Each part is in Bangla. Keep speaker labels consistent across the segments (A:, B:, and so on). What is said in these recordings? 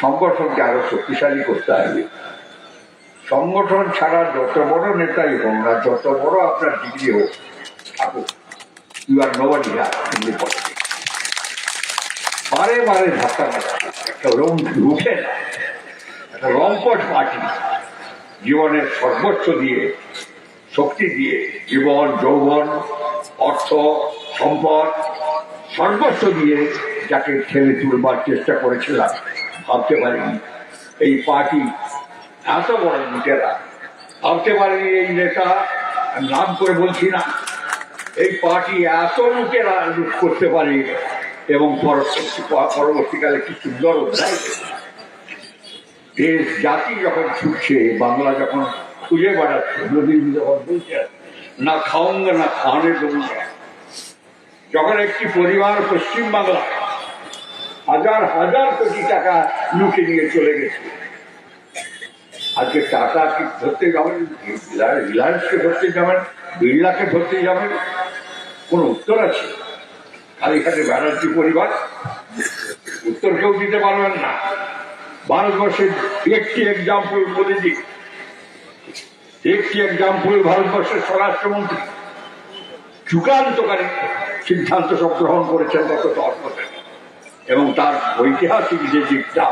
A: সংগঠনকে আরও শক্তিশালী করতে হবে। সংগঠন ছাড়া যত বড় নেতাই হোক না যত বড় আপনার ডিগ্রি হোক, থাকুক। ইউ আর বডি বারে বারে ধাক্কা একটা রং রুখে না। একটা রংপট পার্টি। জীবনের সর্বোচ্চ দিয়ে, শক্তি দিয়ে জীবন, যৌবন, অর্থ, সম্পদ সর্বস্ব দিয়ে যাকে ঠেলে তুলবার চেষ্টা করেছিলাম। ভাবতে পারিনি এই পার্টি এত বড় লোকেরা ভাবতে পারিনি এই নেতা নাম করে বলছি না। এই পার্টি এত লোকেরা লুট করতে পারে এবং পরবর্তী পরবর্তীকালে কি সুন্দর দেশ, জাতি যখন ছুটছে, বাংলা যখন খুঁজে বেড়াচ্ছে, নদীর যখন বলছে, না খাওঙ্গা না খাওয়ানে দৌড়া যখন একটি পরিবার পশ্চিম বাংলা হাজার হাজার কোটি টাকা লুকে নিয়ে চলে গেছে। আজকে টাটা কি ধরতে যাবেন? রিলায়েন্সকে ধরতে যাবেন? বিড়লাকে ধরতে যাবেন? কোন উত্তর আছে? কালীঘাটে ব্যানার্জি পরিবার, উত্তর কেউ দিতে পারবেন না। ভারতবর্ষের একটি এক্সাম্পল মোদীজি। একটি এক্সাম্পল ভারতবর্ষের স্বরাষ্ট্রমন্ত্রী। যুগান্তকারী সিদ্ধান্ত সব গ্রহণ করেছেন গত দশ বছর। এবং তার ঐতিহাসিক যে দিকটা,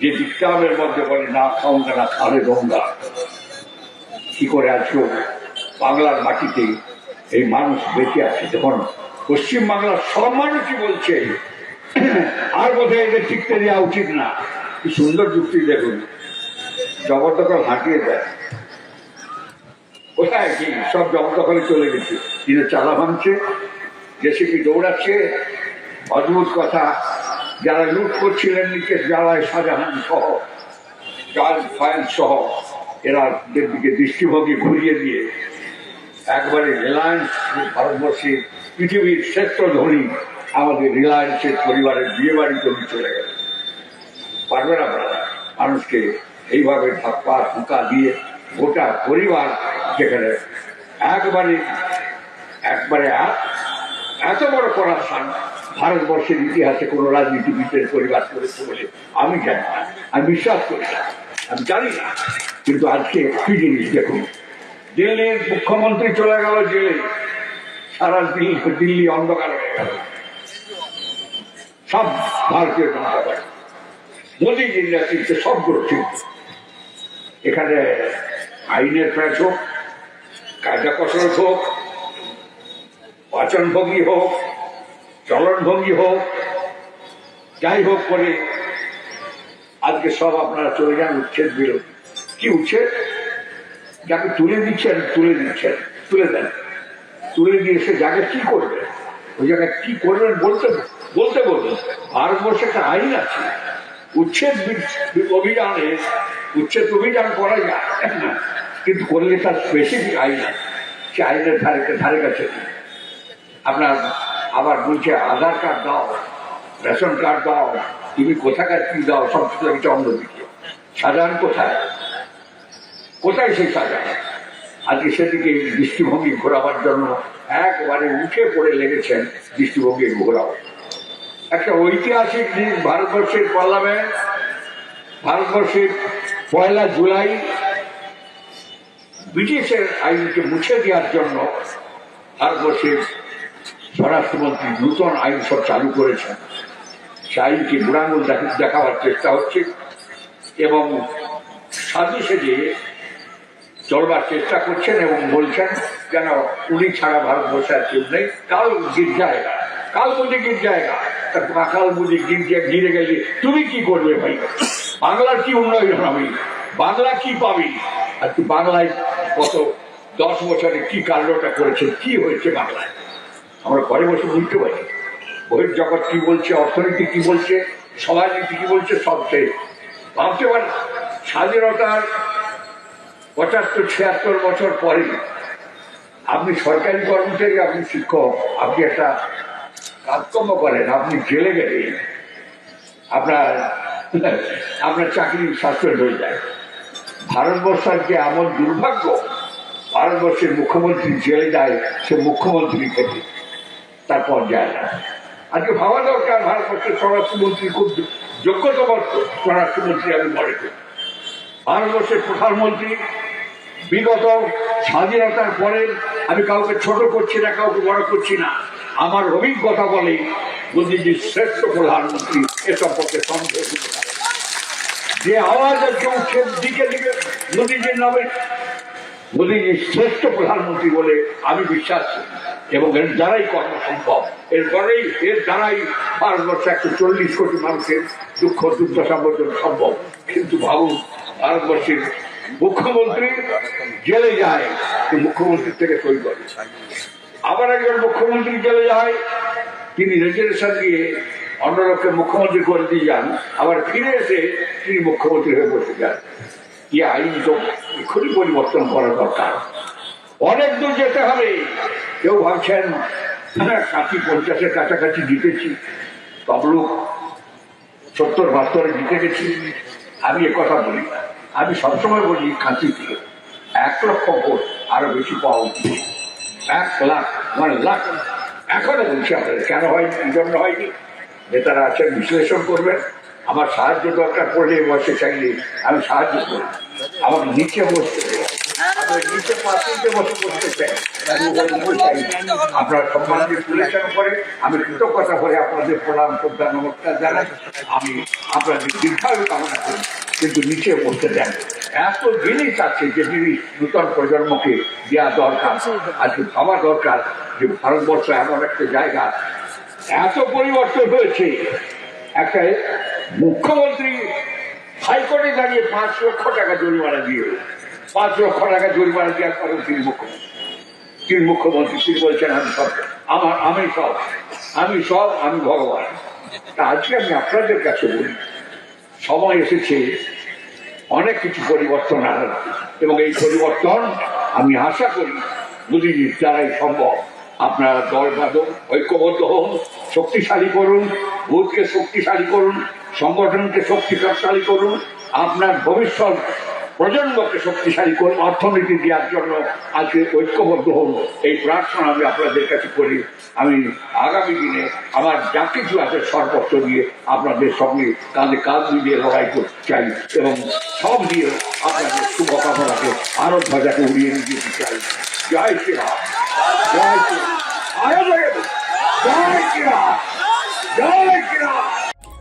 A: যে দিকটামের মধ্যে বলে, না খাওয়া না খালে গঙ্গা। কি করে আজকে বাংলার মাটিতে এই মানুষ বেঁচে আছে। যখন পশ্চিম বাংলার সব মানুষই বলছে, আর বোধহয় এদের টিকতে দেওয়া উচিত না। কি সুন্দর যুক্তি দেখুন। জগদ্দখল হাঁটিয়ে দেয় কোথায় কি? সব জগদ্দখলে চলে গেছে। তিনি চালা ভাঙছে জেসিপি দৌড়াচ্ছে? অদ্ভুত কথা, যারা লুট করছিলেন নিকেশ জ্বালায় শাহজাহান সহ ফায়ান সহ, এরা দিকে দৃষ্টিভঙ্গি ঘুরিয়ে দিয়ে একবারে রিলায়েন্স ভারতবর্ষের পৃথিবীর শ্রেষ্ঠ ধনী আমাদের রিলায়েন্সের পরিবারের বিয়ে বাড়ি জমি চলে গেল। পারবে না আপনারা? মানুষকে এইভাবে ধাক্কা ঢুকা দিয়ে গোটা পরিবার যেখানে একবারে একবারে এত বড় করাপশন ভারতবর্ষের ইতিহাসে কোনো রাজনীতিবিদের পরিবার করেছে বলে আমি জানি না। আমি বিশ্বাস করি না। আমি জানি না। কিন্তু আজকে কি জিনিস দেখুন? দিল্লির মুখ্যমন্ত্রী চলে গেল জেলে। সারা দিল্লি দিল্লি অন্ধকার হয়ে গেল। সব ভারতীয় জনতা পার্টি। মোদীজির নেতৃত্বে সবগুলো ঠিক এখানে আইনের প্যাচ হোক, কায়দা কসরত হোক বাচনভঙ্গি হোক চলনভঙ্গি হোক, যাই হোক করে আজকে সব আপনারা চলে যান উচ্ছেদ বিরোধী। কি উচ্ছেদ? যাকে তুলে দিচ্ছেন তুলে দিচ্ছেন, তুলে দেন। তুলে দিয়ে সে জায়গায় কি করবে? ওই জায়গায় কি করবেন বলতে বলতে বলবেন ভারতবর্ষে একটা আইন আছে। উচ্ছেদ অভিযানে উচ্ছেদ অভিযান করা যায় না। কিন্তু করলে তার স্পেসিফিক আইন আছে। সে আইনের ধারে ধারে কাছে আপনার আবার বলছে, আধার কার্ড দাও, রেশন কার্ড দাও, তুমি কোথাকার কি দাও, সব একটা অন্যদিকে। সাধারণ কোথায়? কোথায় সেই সাজান? আজকে সেদিকে দৃষ্টিভঙ্গি ঘোরাবার জন্য একবারে উঠে পড়ে লেগেছেন দৃষ্টিভঙ্গি ঘোরাও। একটা ঐতিহাসিক দিন ভারতবর্ষের পার্লামেন্ট, ভারতবর্ষের পয়লা জুলাই। ব্রিটিশের আইনকে মুছে দেওয়ার জন্য ভারতবর্ষের স্বরাষ্ট্রমন্ত্রী নূতন আইন সব চালু করেছেন। সে আইনকে বুড়াঙ্গুল দেখা- দেখাবার চেষ্টা হচ্ছে এবং সাধু সেজে চলবার চেষ্টা করছেন এবং বলছেন, যেন উনি ছাড়া ভারতবর্ষে আর কেউ নেই। কাল জায়গা। কাল বুঝে জায়গা। তা কাল বুঝে গির গিরে গেলে তুমি কি করবে ভাই? বাংলার কি উন্নয়ন হবে? বাংলা কি পাবি? আর তুই বাংলায় কত দশ বছরে কি কাণ্ডটা করেছে কি হয়েছে বাংলায়? আমরা ঘরে বসে বুঝতে পারি বহির জগৎ কি বলছে, অর্থনীতি কি বলছে, সমাজনীতি কি বলছে, সব শেষ ভাবতে পারেন স্বাধীনতার পঁচাত্তর, ছিয়াত্তর বছর পরে আপনি সরকারি কর্মচারী, আপনি শিক্ষক, আপনি একটা কাজকর্ম করেন, আপনি জেলে গেলে আপনার আপনার চাকরি সাসপেন্ড হয়ে যায়। ভারতবর্ষের যে এমন দুর্ভাগ্য, ভারতবর্ষের মুখ্যমন্ত্রী জেলে যায়, সে মুখ্যমন্ত্রী থেকে তারপর যায় না। আজকে ভাবা দরকার, ভারতবর্ষের স্বরাষ্ট্রমন্ত্রী খুব যোগ্যতম স্বরাষ্ট্রমন্ত্রী আমি মনে করি। ভারতবর্ষের প্রধানমন্ত্রী বিগত স্বাধীনতার পরে আমি কাউকে ছোট করছি না, কাউকে বড় করছি না। আমার অভিজ্ঞতা বলে মোদীজি শ্রেষ্ঠ প্রধানমন্ত্রী এ সম্পর্কে সন্দেহ। যে আওয়াজ আজকে উঠছে দিকে দিকে মোদীজির নামে, মোদীজি শ্রেষ্ঠ প্রধানমন্ত্রী বলে আমি বিশ্বাস করি। এবং এর দ্বারাই কর্ম সম্ভব। এর পরেই এর দ্বারাই ভারতবর্ষে একশো চল্লিশ কোটি মানুষের দুঃখ, দুর্দশা বর্জন সম্ভব। কিন্তু ভাবুন, ভারতবর্ষের মুখ্যমন্ত্রী জেলে যায় মুখ্যমন্ত্রীর থেকে সই করে আবার একজন মুখ্যমন্ত্রী জেলে যায়, তিনি রেজুলেশন দিয়ে অন্য লোককে মুখ্যমন্ত্রী করে দিয়ে যান, আবার ফিরে এসে তিনি মুখ্যমন্ত্রী হয়ে বসে যান। কি আইন তো এক্ষুনি পরিবর্তন করা দরকার। অনেক দূর যেতে হবে। কেউ ভাবছেন হ্যাঁ কাছি পঞ্চাশের কাছাকাছি জিতেছি। তবলুক সত্তর বাহাত্তরে জিতে গেছি। আমি কথা বলি। আমি সবসময় বলি কাঁচি থেকে এক লক্ষ ভোট আরও বেশি পাওয়া উচিত। এক লাখ মানে লাখ, এখনও বলছি আপনাদের, কেন হয়নি কি জন্য হয়নি? নেতারা আছেন, বিশ্লেষণ করবেন। আমার সাহায্য দরকার পড়লে বসে চাইলে আমি সাহায্য করি আমাকে নিচে বসতে আপনারা সম্মান দিয়ে করে আমি কৃতজ্ঞতা করে আপনাদের প্রণাম শ্রদ্ধা নমস্কার জানাই। আমি আপনাদের দীর্ঘায়ু কামনা করি কিন্তু নিচে বসতে দেন এত জিনিস আছে যে জিনিস নূতন প্রজন্মকে দেওয়া দরকার আজকে ভাবা দরকার যে ভারতবর্ষ এমন একটা জায়গা। এত পরিবর্তন হয়েছে। একটা মুখ্যমন্ত্রী হাইকোর্টে দাঁড়িয়ে পাঁচ লক্ষ টাকা জরিমানা দিয়ে পাঁচ লক্ষ টাকা জরিমানা দেওয়ার পরেও তিনি মুখ্যমন্ত্রী। তিনি মুখ্যমন্ত্রী, তিনি বলছেন, আমি সব, আমার, আমি সব আমি সব, আমি ভগবান। তা আজকে আমি আপনাদের কাছে বলি, সময় এসেছে, অনেক কিছু পরিবর্তন আনার, এবং এই পরিবর্তন আমি আশা করি মোদীজির দ্বারাই সম্ভব। আপনারা দল বাদক ঐক্যবদ্ধ হন, শক্তিশালী করুন বুথকে শক্তিশালী করুন, সংগঠনকে শক্তিশালী করুন, আপনার ভবিষ্যৎ প্রজন্মকে শক্তিশালী করুন, অর্থনীতি দেওয়ার জন্য আজকে ঐক্যবদ্ধ হন এই প্রার্থনা আমি আপনাদের কাছে করি। আমি আগামী দিনে আমার যা কিছু আছে সর্বস্ব দিয়ে আপনাদের সঙ্গে কাঁধে কাঁধ মিলিয়ে লড়াই করতে চাই এবং সব দিয়ে আপনাদের শুভকামনাকে আরও ধ্বজাকে উড়িয়ে নিয়ে যেতে চাই। জয় শ্রীরাম জয় শ্রীরাম জয় শ্রীরাম জয় শ্রীরাম